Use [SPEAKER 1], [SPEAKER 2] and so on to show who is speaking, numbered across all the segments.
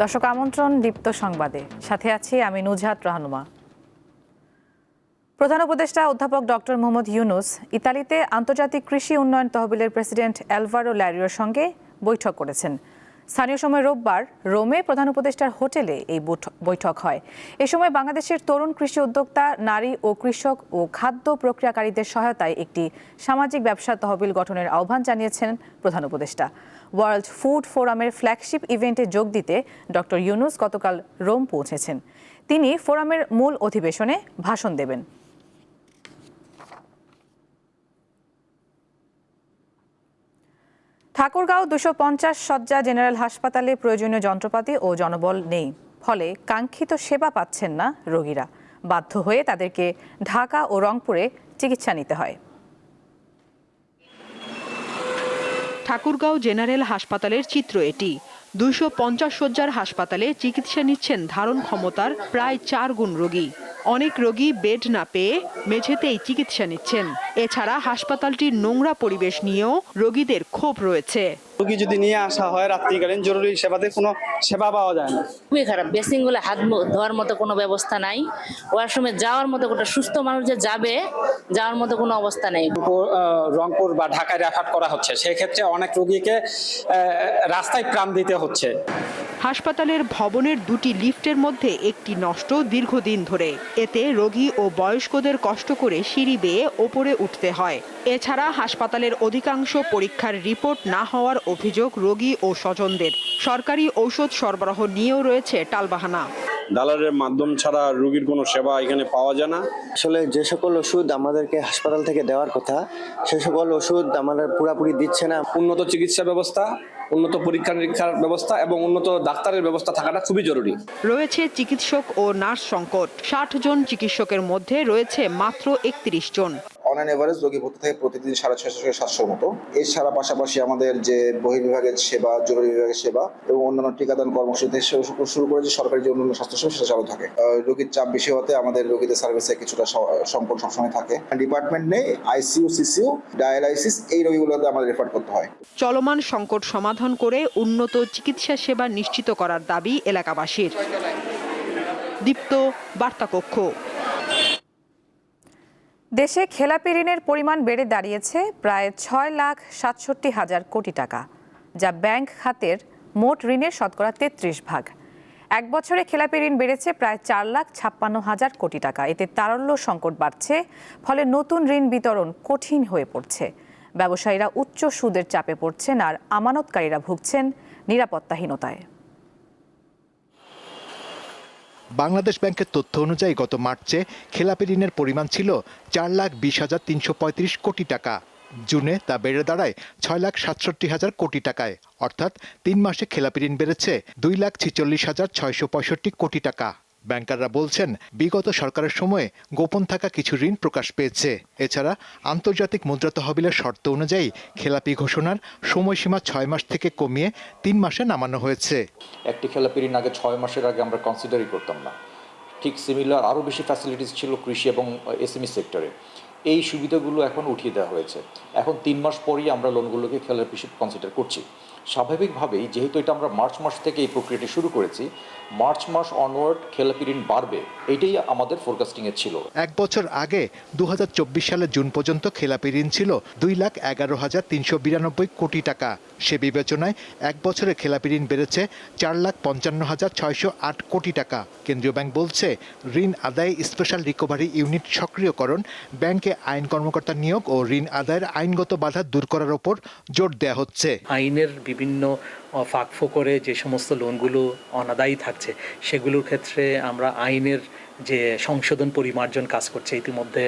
[SPEAKER 1] দর্শক আমন্ত্রণ দীপ্ত সংবাদে। সাথে আছি আমি নুজহাত রহনুমা। প্রধান উপদেষ্টা অধ্যাপক ডক্টর মোহাম্মদ ইউনুস ইতালিতে আন্তর্জাতিক কৃষি উন্নয়ন তহবিলের প্রেসিডেন্ট অ্যালভারো ল্যারিওর সঙ্গে বৈঠক করেছেন। স্থানীয় সময় রোববার রোমে প্রধান উপদেষ্টার হোটেলে এই বৈঠ- বৈঠক হয়। এ সময় বাংলাদেশের তরুণ কৃষি উদ্যোক্তা, নারী ও কৃষক ও খাদ্য প্রক্রিয়াকারীদের সহায়তায় একটি সামাজিক ব্যবসা তহবিল গঠনের আহ্বান জানিয়েছেন প্রধান উপদেষ্টা। ওয়ার্ল্ড ফুড ফোরামের ফ্ল্যাগশিপ ইভেন্টে যোগ দিতে ডক্টর ইউনুস গতকাল রোম পৌঁছেছেন। তিনি ফোরামের মূল অধিবেশনে ভাষণ দেবেন। ঠাকুরগাঁও দুশো পঞ্চাশ শয্যা জেনারেল হাসপাতালে প্রয়োজনীয় যন্ত্রপাতি ও জনবল নেই। ফলে কাঙ্ক্ষিত সেবা পাচ্ছেন না রোগীরা। বাধ্য হয়ে তাদেরকে ঢাকা ও রংপুরে চিকিৎসা নিতে হয়।
[SPEAKER 2] ঠাকুরগাঁও জেনারেল হাসপাতালের চিত্র এটি। দুইশো পঞ্চাশ শয্যার হাসপাতালে চিকিৎসা নিচ্ছেন ধারণ ক্ষমতার প্রায় চার গুণ রোগী। অনেক রোগী বেড না পেয়ে মেঝেতেই চিকিৎসা নিচ্ছেন। এছাড়া হাসপাতালটির নোংরা পরিবেশ নিয়েও রোগীদের ক্ষোভ রয়েছে।
[SPEAKER 3] রোগী যদি নিয়ে আসা হয় রাত্রিকালীন জরুরি সেবাতে কোনো সেবা পাওয়া যায় না।
[SPEAKER 4] খুবই খারাপ। বেসিংগুলো হাত ধোয়ার মতো কোনো ব্যবস্থা নাই। ওয়াশরুমে যাওয়ার মতো কোনো সুস্থ মানুষ যে যাবে যাওয়ার মতো কোনো অবস্থা নেই।
[SPEAKER 3] রংপুর, বা ঢাকায় রেফার করা হচ্ছে। সেক্ষেত্রে অনেক রোগীকে আহ, রাস্তায় প্রাণ দিতে হচ্ছে।
[SPEAKER 2] হাসপাতালের ভবনের দুটি লিফটের মধ্যে একটি নষ্ট দীর্ঘদিন ধরে। এতে রোগী ও বয়স্কদের কষ্ট করে সিঁড়ি বেয়ে ওপরে উঠতে হয়। এছাড়া হাসপাতালের অধিকাংশ পরীক্ষার রিপোর্ট না হওয়ার অভিযোগ রোগী ও স্বজনদের। সরকারি ঔষধ সরবরাহ নিয়েও রয়েছে টালবাহানা।
[SPEAKER 5] দালালের মাধ্যম ছাড়া রোগীর কোনো সেবা এখানে পাওয়া যায় না।
[SPEAKER 6] আসলে যে সকল ওষুধ আমাদেরকে হাসপাতাল থেকে দেওয়ার কথা সে সকল ওষুধ আমাদের পুরাপুরি দিচ্ছে না।
[SPEAKER 7] উন্নত চিকিৎসা ব্যবস্থা উন্নত পরীক্ষা নিরীক্ষার ব্যবস্থা এবং উন্নত ডাক্তারের ব্যবস্থা থাকাটা খুবই জরুরি।
[SPEAKER 2] রয়েছে চিকিৎসক ও নার্স সংকট। ষাট জন চিকিৎসকের মধ্যে রয়েছে মাত্র একত্রিশ জন।
[SPEAKER 8] অন অ্যান এভারেজ রোগী ভর্তি থাকে প্রতিদিন সাড়ে ছয়শো থেকে সাতশোর মতো। এছাড়া পাশাপাশি আমাদের যে বহির্বিভাগের সেবা জরুরি বিভাগের সেবা এবং অন্যান্য টিকাদান কর্মসূচি শুরু করে যে সরকারি যে অন্যান্য স্বাস্থ্যসেবা সেটা চালু থাকে। রোগীর চাপ বেশি হতে আমাদের রোগীদের সার্ভিসে কিছুটা সংকট সবসময় থাকে। ডিপার্টমেন্ট নেই আইসিইউ সিসিইউ ডায়ালাইসিস এই রোগীগুলোতে আমাদের রেফার করতে হয়।
[SPEAKER 2] চলমান সংকট সমাধান করে উন্নত চিকিৎসা সেবা নিশ্চিত করার দাবি এলাকাবাসীর। দীপ্ত বার্তাকক্ষ।
[SPEAKER 1] দেশে খেলাপি ঋণের পরিমাণ বেড়ে দাঁড়িয়েছে প্রায় ছয় লাখ সাতষট্টি হাজার কোটি টাকা, যা ব্যাংক খাতের মোট ঋণের শতকরা তেত্রিশ ভাগ। এক বছরে খেলাপি ঋণ বেড়েছে প্রায় চার লাখ ছাপ্পান্ন হাজার কোটি টাকা। এতে তারল্য সংকট বাড়ছে, ফলে নতুন ঋণ বিতরণ কঠিন হয়ে পড়ছে। ব্যবসায়ীরা উচ্চ সুদের চাপে পড়ছেন আর আমানতকারীরা ভুগছেন নিরাপত্তাহীনতায়।
[SPEAKER 9] বাংলাদেশ ব্যাংকের তথ্য অনুযায়ী গত মার্চে খেলাপি ঋণের পরিমাণ ছিল চার লাখ বিশ হাজার তিনশো পঁয়ত্রিশ কোটি টাকা। জুনে তা বেড়ে দাঁড়ায় ছয় লাখ সাতষট্টি হাজার কোটি টাকায়। অর্থাৎ তিন মাসে খেলাপি ঋণ বেড়েছে দুই লাখ ছিচল্লিশ হাজার ছয়শো পঁয়ষট্টি কোটি টাকা। ব্যাংকাররা বলছেন, বিগত সরকারের সময়ে গোপন থাকা কিছু ঋণ প্রকাশ পেয়েছে। এছাড়া আন্তর্জাতিক মুদ্রা তহবিলের শর্ত অনুযায়ী খেলাপি ঘোষণার সময়সীমা ছয় মাস থেকে কমিয়ে তিন মাসে নামানো হয়েছে।
[SPEAKER 10] একটি খেলাপি ঋণ আগে ছয় মাসের আগে আমরা কনসিডারই করতাম না। ঠিক সিমিলার আরও বেশি ফ্যাসিলিটিস ছিল কৃষি এবং এসএমই সেক্টরে এই সুবিধাগুলো এখন উঠিয়ে দেওয়া হয়েছে। এখন তিন মাস পরেই আমরা লোনগুলোকে খেলাপি কনসিডার করছি। স্বাভাবিকভাবেই যেহেতু এটা আমরা মার্চ মাস থেকে এই প্রক্রিয়াটি শুরু করেছি মার্চ মাস অনওয়ার্ড খেলাপি ঋণ বাড়বে এটাই আমাদের ফোরকাস্টিংয়ে ছিল।
[SPEAKER 9] এক বছর আগে দু সালের জুন পর্যন্ত খেলাপি ঋণ ছিল দুই লাখ এগারো হাজার তিনশো বিরানব্বই কোটি টাকা। সে বিবেচনায় এক বছরে খেলাপি ঋণ বেড়েছে চার লাখ পঞ্চান্ন হাজার ছয়শো আট কোটি টাকা। কেন্দ্রীয় ব্যাংক বলছে ঋণ আদায়ে স্পেশাল রিকভারি ইউনিট সক্রিয়করণ ব্যাংকে আইন কর্মকর্তা নিয়োগ ও ঋণ আদায়ের আইনগত বাধা দূর করার ওপর জোর দেওয়া হচ্ছে।
[SPEAKER 11] আইনের বিভিন্ন আহ, ফাঁক ফোকরে যে সমস্ত লোনগুলো অনাদায়ী থাকছে সেগুলোর ক্ষেত্রে আমরা আইনের যে সংশোধন পরিমার্জন কাজ করছে ইতিমধ্যে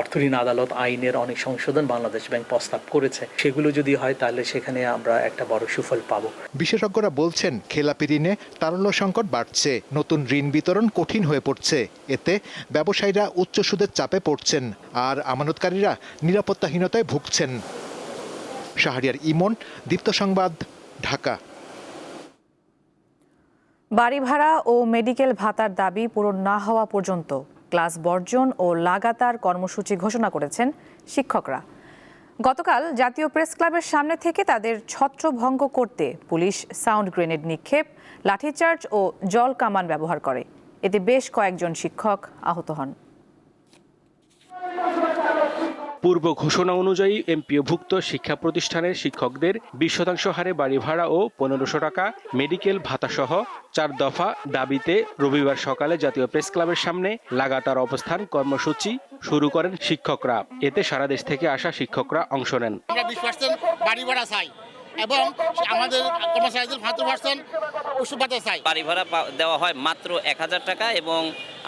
[SPEAKER 11] অর্থঋণ আদালত আইনের অনেক সংশোধন বাংলাদেশ ব্যাংক প্রস্তাব করেছে। সেগুলো যদি হয় তাহলে সেখানে আমরা একটা বড় সুফল পাবো।
[SPEAKER 9] বিশেষজ্ঞরা বলছেন খেলাপি ঋণে তারল্য সংকট বাড়ছে নতুন ঋণ বিতরণ কঠিন হয়ে পড়ছে এতে ব্যবসায়ীরা উচ্চ সুদের চাপে পড়ছেন আর আমানতকারীরা নিরাপত্তাহীনতায় ভুগছেন। শাহরিয়ার ইমন, দীপ্ত সংবাদ, ঢাকা।
[SPEAKER 1] বাড়ি ভাড়া ও মেডিকেল ভাতার দাবি পূরণ না হওয়া পর্যন্ত ক্লাস বর্জন ও লাগাতার কর্মসূচি ঘোষণা করেছেন শিক্ষকরা। গতকাল জাতীয় প্রেস ক্লাবের সামনে থেকে তাদের ছত্রভঙ্গ করতে পুলিশ সাউন্ড গ্রেনেড নিক্ষেপ, লাঠিচার্জ ও জল কামান ব্যবহার করে। এতে বেশ কয়েকজন শিক্ষক আহত হন।
[SPEAKER 12] পূর্ব ঘোষণা অনুযায়ী এমপিওভুক্ত শিক্ষা প্রতিষ্ঠানের শিক্ষকদের বিশ শতাংশ হারে বাড়ি ভাড়া ও পনেরোশো টাকা মেডিকেল ভাতাসহ চার দফা দাবিতে রবিবার সকালে জাতীয় প্রেস ক্লাবের সামনে লাগাতার অবস্থান কর্মসূচি শুরু করেন শিক্ষকরা। এতে সারা দেশ থেকে আসা শিক্ষকরা অংশ নেন।
[SPEAKER 13] বাড়ি ভাড়া চাই। এবং আমাদের কর্মচারীদের পঁচাত্তর পার্সেন্ট ওষুধ ভাতা চাই।
[SPEAKER 14] বাড়ি ভাড়া দেওয়া হয় মাত্র এক হাজার টাকা এবং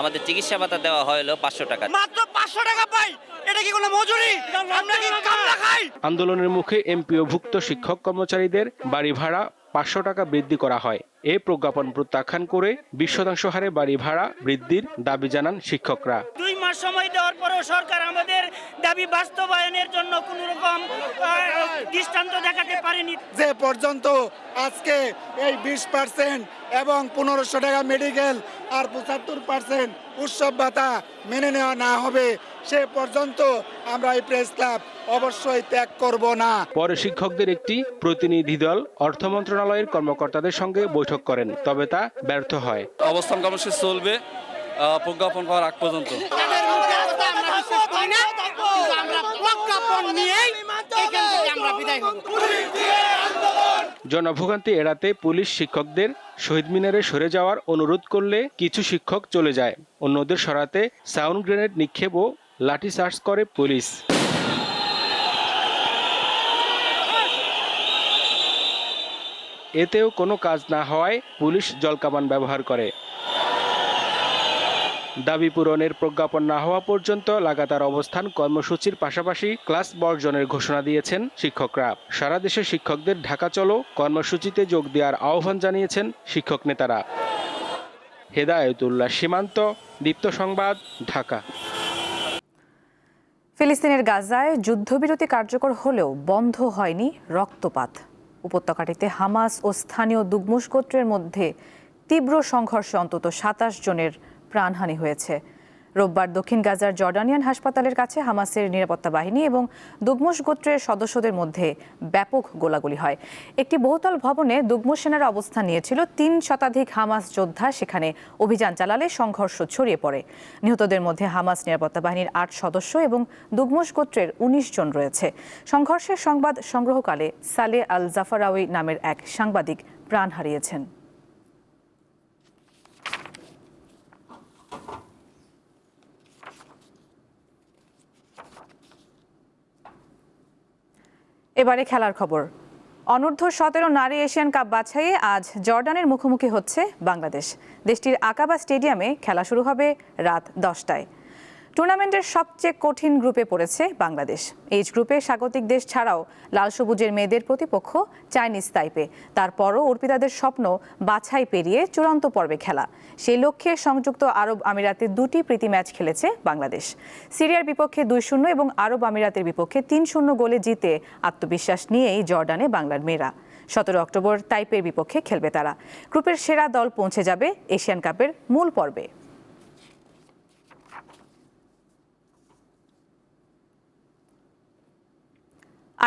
[SPEAKER 14] আমাদের চিকিৎসা ভাতা দেওয়া হয় হলো পাঁচশো টাকা।
[SPEAKER 13] মাত্র পাঁচশো টাকা পাই। এটা কি কোনো মজুরি? আমরা কি কামলা খাই?
[SPEAKER 12] আন্দোলনের মুখে এমপিওভুক্ত শিক্ষক কর্মচারীদের বাড়ি ভাড়া পাঁচশো টাকা বৃদ্ধি করা হয়। এ প্রজ্ঞাপন প্রত্যাখ্যান করে বিশ শতাংশ হারে বাড়ি ভাড়া বৃদ্ধির দাবি জানান শিক্ষকরা।
[SPEAKER 13] দুই মাস সময় দেওয়ার পরেও সরকার আমাদের দাবি বাস্তবায়নের জন্য কোন রকম দৃষ্টান্ত দেখাতে পারেনি।
[SPEAKER 15] যে পর্যন্ত আজকে এই বিশ পার্সেন্ট এবং পনেরোশো টাকা মেডিকেল আর পঁচাত্তর পার্সেন্ট উৎসব ভাতা মেনে নেওয়া না হবে সে পর্যন্ত আমরা এই প্রেস ক্লাব অবশ্যই ত্যাগ করব না।
[SPEAKER 12] পরে শিক্ষকদের একটি প্রতিনিধি দল অর্থ মন্ত্রণালয়ের কর্মকর্তাদের সঙ্গে বৈঠক করেন তবে তা ব্যর্থ হয়।
[SPEAKER 7] অবস্থান কর্মসূচি চলবে প্রজ্ঞাপন করার আগ পর্যন্ত।
[SPEAKER 12] জনভোগান্তি এড়াতে পুলিশ শিক্ষকদের শহীদ মিনারে সরে যাওয়ার অনুরোধ করলে কিছু শিক্ষক চলে যায়। অন্যদের সরাতে সাউন্ড গ্রেনেড নিক্ষেপ ও লাঠি চার্জ করে পুলিশ। এতেও কোনো কাজ না হওয়ায় পুলিশ জলকামান ব্যবহার করে। দাবি পূরণের প্রজ্ঞাপন না হওয়া পর্যন্ত লাগাতার অবস্থান কর্মসূচির পাশাপাশি ক্লাস বর্জনের ঘোষণা দিয়েছেন শিক্ষকরা। সারা দেশে শিক্ষকদের ঢাকা চলো কর্মসূচিতে যোগ দেওয়ার আহ্বান জানিয়েছেন শিক্ষক নেতারা। হেদায়তুল্লাহ সীমান্ত, দীপ্ত সংবাদ, ঢাকা।
[SPEAKER 1] ফিলিস্তিনের গাজায় যুদ্ধবিরতি কার্যকর হলেও বন্ধ হয়নি রক্তপাত। উপত্যকাটিতে হামাস ও স্থানীয় দুগমুশ গোত্রের মধ্যে তীব্র সংঘর্ষে অন্তত সাতাশ জনের প্রাণহানি হয়েছে। রোববার দক্ষিণ গাজার জর্ডানিয়ান হাসপাতালের কাছে হামাসের নিরাপত্তা বাহিনী এবং দুগমুশ গোত্রের সদস্যদের মধ্যে ব্যাপক গোলাগুলি হয়। একটি বহুতল ভবনে দুগমুশ সেনারা অবস্থান নিয়েছিল। তিন শতাধিক হামাস যোদ্ধা সেখানে অভিযান চালালে সংঘর্ষ ছড়িয়ে পড়ে। নিহতদের মধ্যে হামাস নিরাপত্তা বাহিনীর আট সদস্য এবং দুগমুশ গোত্রের উনিশ জন রয়েছে। সংঘর্ষের সংবাদ সংগ্রহকালে সালে আল জাফারাউই নামের এক সাংবাদিক প্রাণ হারিয়েছেন। এবারে খেলার খবর। অনূর্ধ্ব সতেরো নারী এশিয়ান কাপ বাছাইয়ে আজ জর্ডানের মুখোমুখি হচ্ছে বাংলাদেশ। দেশটির আকাবা স্টেডিয়ামে খেলা শুরু হবে রাত দশটায়। টুর্নামেন্টের সবচেয়ে কঠিন গ্রুপে পড়েছে বাংলাদেশ। এইচ গ্রুপে স্বাগতিক দেশ ছাড়াও লাল সবুজের মেয়েদের প্রতিপক্ষ চাইনিজ তাইপে। তারপরও অর্পিতাদের স্বপ্ন, বাছাই পেরিয়ে চূড়ান্ত পর্বে খেলা। সেই লক্ষ্যে সংযুক্ত আরব আমিরাতে দুটি প্রীতি ম্যাচ খেলেছে বাংলাদেশ। সিরিয়ার বিপক্ষে দুই শূন্য এবং আরব আমিরাতের বিপক্ষে তিন শূন্য গোলে জিতে আত্মবিশ্বাস নিয়েই জর্ডানে বাংলার মেয়েরা। সতেরো অক্টোবর তাইপের বিপক্ষে খেলবে তারা। গ্রুপের সেরা দল পৌঁছে যাবে এশিয়ান কাপের মূল পর্বে।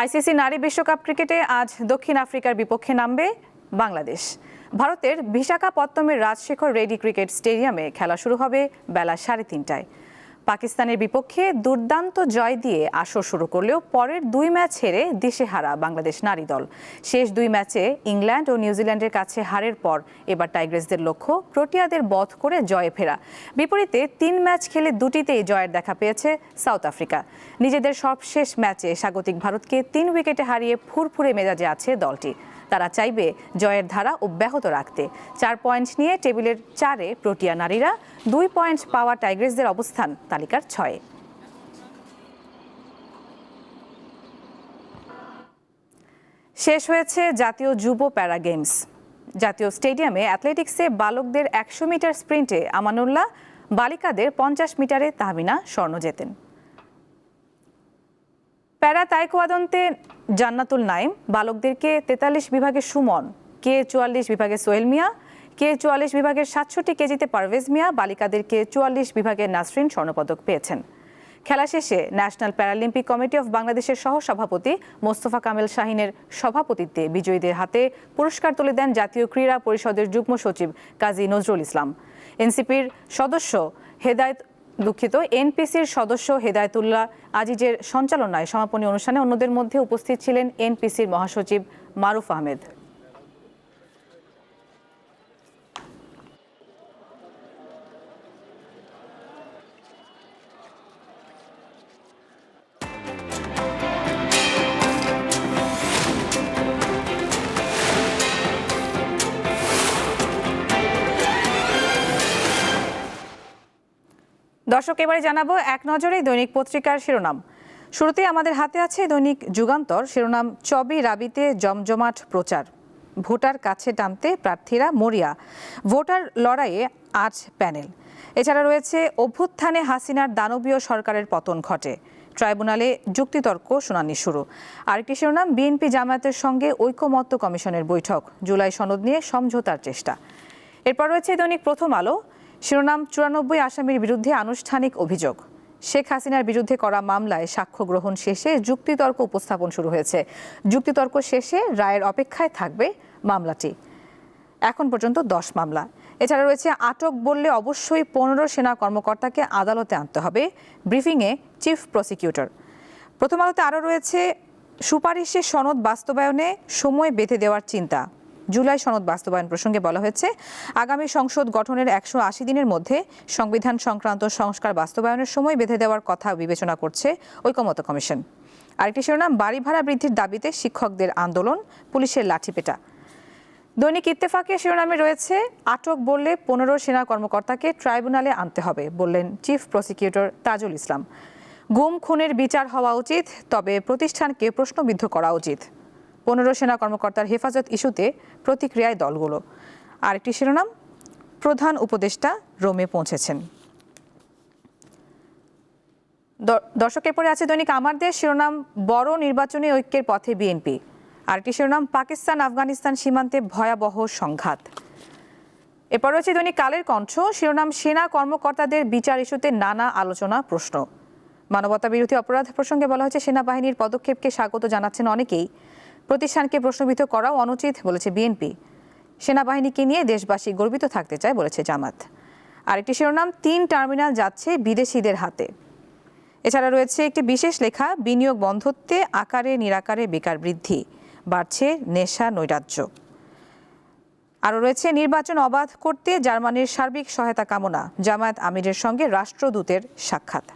[SPEAKER 1] আইসিসি নারী বিশ্বকাপ ক্রিকেটে আজ দক্ষিণ আফ্রিকার বিপক্ষে নামবে বাংলাদেশ। ভারতের বিশাখাপত্তমের রাজশেখর রেডি ক্রিকেট স্টেডিয়ামে খেলা শুরু হবে বেলা সাড়ে তিনটায়। পাকিস্তানের বিপক্ষে দুর্দান্ত জয় দিয়ে আসর শুরু করলেও পরের দুই ম্যাচ হেরে দিশেহারা বাংলাদেশ নারী দল। শেষ দুই ম্যাচে ইংল্যান্ড ও নিউজিল্যান্ডের কাছে হারের পর এবার টাইগ্রেসদের লক্ষ্য প্রোটিয়াদের বধ করে জয়ে ফেরা। বিপরীতে তিন ম্যাচ খেলে দুটিতেই জয়ের দেখা পেয়েছে সাউথ আফ্রিকা। নিজেদের সবশেষ ম্যাচে স্বাগতিক ভারতকে তিন উইকেটে হারিয়ে ফুরফুরে মেজাজে আছে দলটি। তারা চাইবে জয়ের ধারা অব্যাহত রাখতে। চার পয়েন্ট নিয়ে টেবিলের চারে প্রোটিয়া নারীরা, দুই পয়েন্ট পাওয়া টাইগ্রেসদের অবস্থান তালিকার ছয়ে। শেষ হয়েছে জাতীয় যুব প্যারা গেমস। জাতীয় স্টেডিয়ামে অ্যাথলেটিক্সে বালকদের একশো মিটার স্প্রিন্টে আমানুল্লাহ, বালিকাদের পঞ্চাশ মিটারে তাহমিনা স্বর্ণ জেতেন। প্যারা তাইকোয়াদন্তে জান্নাতুল নাইম, বালকদেরকে তেতাল্লিশ বিভাগে সুমন, কে চুয়াল্লিশ বিভাগে সোহেল মিয়া, কে চুয়াল্লিশ বিভাগের সাতষট্টি কেজিতে পারভেজ মিয়া, বালিকাদেরকে চুয়াল্লিশ বিভাগে নাসরিন স্বর্ণপদক পেয়েছেন। খেলা শেষে ন্যাশনাল প্যারালিম্পিক কমিটি অফ বাংলাদেশের সহ সভাপতি মোস্তফা কামেল শাহিনের সভাপতিত্বে বিজয়ীদের হাতে পুরস্কার তুলে দেন জাতীয় ক্রীড়া পরিষদের যুগ্ম সচিব কাজী নজরুল ইসলাম। এনসিপির সদস্য হেদায়ত দুঃখিত, এনপিসির সদস্য হেদায়তুল্লাহ আজিজের সঞ্চালনায় সমাপনী অনুষ্ঠানে অন্যদের মধ্যে উপস্থিত ছিলেন এনপিসির মহাসচিব মারুফ আহমেদ। দর্শক, এবারে জানাব এক নজরে দৈনিক পত্রিকার শিরোনাম। শুরুতেই আমাদের হাতে আছে দৈনিক যুগান্তর, শিরোনাম চবি রাবিতে জমজমাট প্রচার। ভোটার কাছে টানতে প্রার্থীরা মরিয়া। ভোটার লড়াইয়ে আজ প্যানেল। এছাড়া রয়েছে অভ্যুত্থানে হাসিনার দানবীয় সরকারের পতন ঘটে। ট্রাইব্যুনালে যুক্তিতর্ক শুনানি শুরু। আরেকটি শিরোনাম, বিএনপি জামায়াতের সঙ্গে ঐকমত্য কমিশনের বৈঠক। জুলাই সনদ নিয়ে সমঝোতার চেষ্টা। এরপর রয়েছে দৈনিক প্রথম আলো। শিরোনাম চুরানব্বই আসামির বিরুদ্ধে আনুষ্ঠানিক অভিযোগ। শেখ হাসিনার বিরুদ্ধে করা মামলায় সাক্ষ্য গ্রহণ শেষে যুক্তিতর্ক উপস্থাপন শুরু হয়েছে। যুক্তিতর্ক শেষে রায়ের অপেক্ষায় থাকবে মামলাটি। এখন পর্যন্ত দশ মামলা। এছাড়া রয়েছে আটক বললে অবশ্যই পনেরো সেনা কর্মকর্তাকে আদালতে আনতে হবে। ব্রিফিংয়ে চিফ প্রসিকিউটর। প্রথম আলোতে আরও রয়েছে সুপারিশের সনদ বাস্তবায়নে সময় বেঁধে দেওয়ার চিন্তা। জুলাই সনদ বাস্তবায়ন প্রসঙ্গে বলা হয়েছে, আগামী সংসদ গঠনের একশো আশি দিনের মধ্যে সংবিধান সংক্রান্ত সংস্কার বাস্তবায়নের সময় বেঁধে দেওয়ার কথা বিবেচনা করছে ঐকমত্য কমিশন। আরেকটি শিরোনাম বাড়ি ভাড়া বৃদ্ধির দাবিতে শিক্ষকদের আন্দোলন, পুলিশের লাঠিপেটা। দৈনিক ইত্তেফাকের শিরোনামে রয়েছে, আটক বললে পনেরো সেনা কর্মকর্তাকে ট্রাইব্যুনালে আনতে হবে, বললেন চিফ প্রসিকিউটর তাজুল ইসলাম। গুম, খুনের বিচার হওয়া উচিত, তবে প্রতিষ্ঠানকে প্রশ্নবিদ্ধ করা উচিত। পনেরো সেনা কর্মকর্তার হেফাজত ইস্যুতে প্রতিক্রিয়ায় দলগুলো। আরেকটি শিরোনাম, প্রধান উপদেষ্টা রোমে পৌঁছেছেন। দর্শকের পরে আছে দৈনিক আমার দেশ শিরোনাম, বড় নির্বাচনী ঐক্যের পথে বিএনপি। আরেকটি শিরোনাম, পাকিস্তান, আফগানিস্তান সীমান্তে ভয়াবহ সংঘাত। এরপর রয়েছে দৈনিক কালের কণ্ঠ, শিরোনাম, সেনা কর্মকর্তাদের বিচার ইস্যুতে নানা আলোচনা, প্রশ্ন। মানবতা বিরোধী অপরাধ প্রসঙ্গে বলা হয়েছে, সেনাবাহিনীর পদক্ষেপকে স্বাগত জানাচ্ছেন অনেকেই। প্রতিষ্ঠানকে প্রশ্নবিদ্ধ করাও অনুচিত, বলেছে বিএনপি। সেনাবাহিনীকে নিয়ে দেশবাসী গর্বিত থাকতে চায়, বলেছে জামাত। আরেকটি শিরোনাম, তিন টার্মিনাল যাচ্ছে বিদেশিদের হাতে। এছাড়া রয়েছে একটি বিশেষ লেখা, বিনিয়োগ বন্ধত্বে আকারে নিরাকারে বেকার বৃদ্ধি, বাড়ছে নেশা নৈরাজ্য। আরও রয়েছে, নির্বাচন অবাধ করতে জার্মানির সার্বিক সহায়তা কামনা, জামায়াত আমিরের সঙ্গে রাষ্ট্রদূতের সাক্ষাৎ।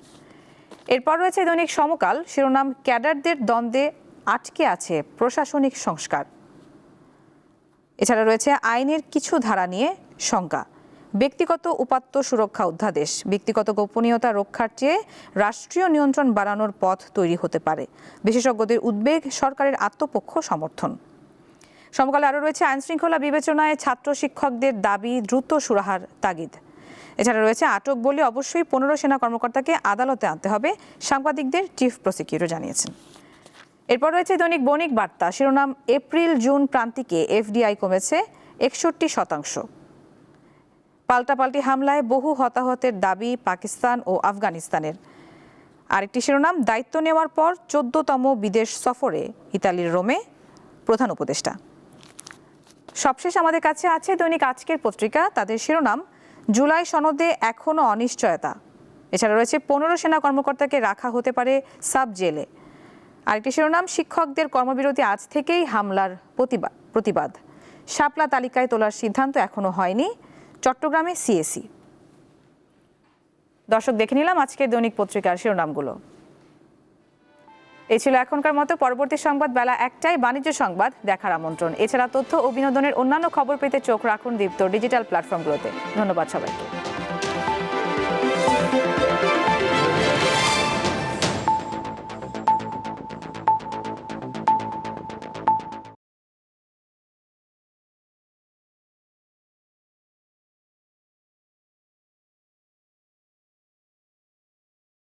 [SPEAKER 1] এরপর রয়েছে দৈনিক সমকাল, শিরোনাম, ক্যাডারদের দ্বন্দ্বে আটকে আছে প্রশাসনিক সংস্কার। এছাড়া রয়েছে আইনের কিছু ধারা নিয়ে শঙ্কা। ব্যক্তিগত উপাত্ত সুরক্ষা অধ্যাদেশ, ব্যক্তিগত গোপনীয়তা রক্ষার চেয়ে রাষ্ট্রীয় নিয়ন্ত্রণ বাড়ানোর পথ তৈরি হতে পারে। বিশেষজ্ঞদের উদ্বেগ, সরকারের আত্মপক্ষ সমর্থন। সমকালে আরও রয়েছে আইন শৃঙ্খলা বিবেচনায় ছাত্র শিক্ষকদের দাবি দ্রুত সুরাহার তাগিদ। এছাড়া রয়েছে আটক বলে অবশ্যই পনেরো সেনা কর্মকর্তাকে আদালতে আনতে হবে। সাংবাদিকদের চিফ প্রসিকিউটর জানিয়েছেন। এরপর রয়েছে দৈনিক বণিক বার্তা। শিরোনাম এপ্রিল জুন প্রান্তিকে এফডিআই কমেছে একষট্টি শতাংশ। পাল্টাপাল্টি হামলায় বহু হতাহতের দাবি পাকিস্তান ও আফগানিস্তানের। আরেকটি শিরোনাম, দায়িত্ব নেওয়ার পর চোদ্দতম বিদেশ সফরে ইতালির রোমে প্রধান উপদেষ্টা। সবশেষ আমাদের কাছে আছে দৈনিক আজকের পত্রিকা। তাদের শিরোনাম, জুলাই সনদে এখনও অনিশ্চয়তা। এছাড়া রয়েছে পনেরো সেনা কর্মকর্তাকে রাখা হতে পারে সাব জেলে। আরেকটি শিরোনাম, শিক্ষকদের কর্মবিরতি আজ থেকেই হামলার প্রতিবাদ প্রতিবাদ। শাপলা তালিকায় তোলার সিদ্ধান্ত এখনও হয়নি, চট্টগ্রামে সিএসি। দর্শক, দেখে নিলাম আজকের দৈনিক পত্রিকার শিরোনামগুলো। এই ছিল এখনকার মতো, পরবর্তী সংবাদ বেলা একটাই বাণিজ্য সংবাদ, দেখার আমন্ত্রণ। এছাড়া তথ্য ও বিনোদনের অন্যান্য খবর পেতে চোখ রাখুন দীপ্ত ডিজিটাল প্ল্যাটফর্মগুলোতে। ধন্যবাদ সবাইকে।